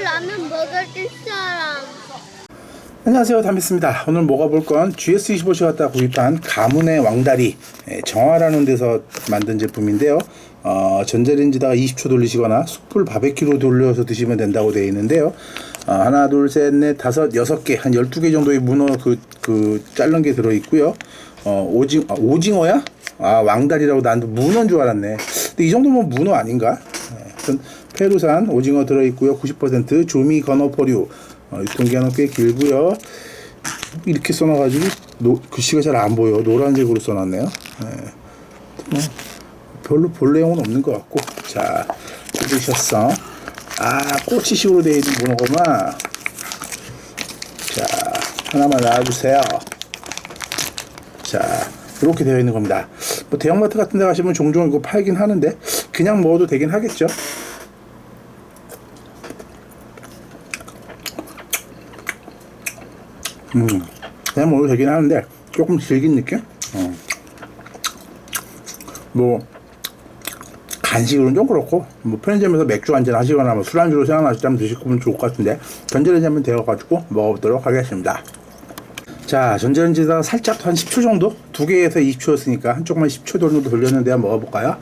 라면 먹을 사람. 안녕하세요 담비스입니다 오늘 먹어볼 건 GS25시 갔다 구입한 가문의 왕다리 예, 정화라는 데서 만든 제품인데요 어, 전자레인지다가 20초 돌리시거나 숯불 바베큐로 돌려서 드시면 된다고 되어 있는데요 어, 하나 둘셋넷 다섯 여섯 개 한 12개 정도의 문어 그, 그 자른 게 들어있고요 어, 오징, 아, 오징어야? 아 왕다리라고 난 문어인 줄 알았네 근데 이 정도면 문어 아닌가? 페루산 오징어 들어있고요. 90% 조미 건어포류. 어, 유통기한은 꽤 길고요. 이렇게 써놔가지고 노, 글씨가 잘 안 보여. 노란색으로 써놨네요. 예. 뭐, 별로 볼 내용은 없는 것 같고. 자 들으셨어? 아 꼬치식으로 되어 있는 문어구만 자 하나만 놔주세요. 자 이렇게 되어 있는 겁니다. 뭐 대형마트 같은 데 가시면 종종 이거 팔긴 하는데 그냥 먹어도 되긴 하겠죠 음, 그냥 먹어도 되긴 하는데 조금 질긴 느낌? 어. 뭐 간식으로는 좀 그렇고 뭐 편의점에서 맥주 한잔 하시거나 뭐 술안주로 생각나시다면 드시면 좋을 것 같은데 전자레인지 한번 데워가지고 먹어보도록 하겠습니다 자 전자레인지에다가 살짝 한 10초 정도 두 개에서 20초였으니까 한쪽만 10초 정도 돌렸는데 한번 먹어볼까요?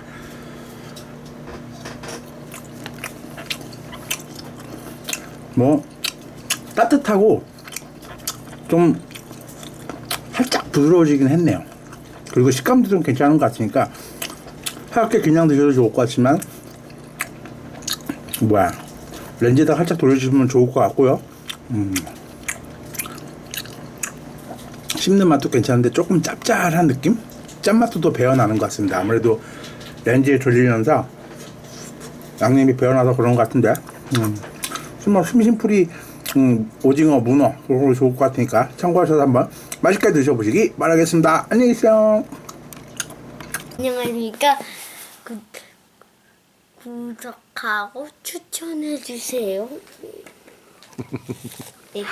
뭐 따뜻하고 좀 살짝 부드러워지긴 했네요. 그리고 식감도 좀 괜찮은 것 같으니까 하얗게 그냥 드셔도 좋을 것 같지만 뭐야 렌즈에다 살짝 돌려주시면 좋을 것 같고요. 음. 씹는 맛도 괜찮은데 조금 짭짤한 느낌? 짠맛도 더 배어나는 것 같습니다. 아무래도 렌즈에 돌리면서 양념이 배어나서 그런 것 같은데 음. 정말 심심풀이 음, 오징어, 문어 그런 거 좋을 것 같으니까 참고하셔서 한번 맛있게 드셔보시기 바라겠습니다. 안녕히 계세요. 안녕하십니까. 구, 구독하고 추천해 주세요. 네.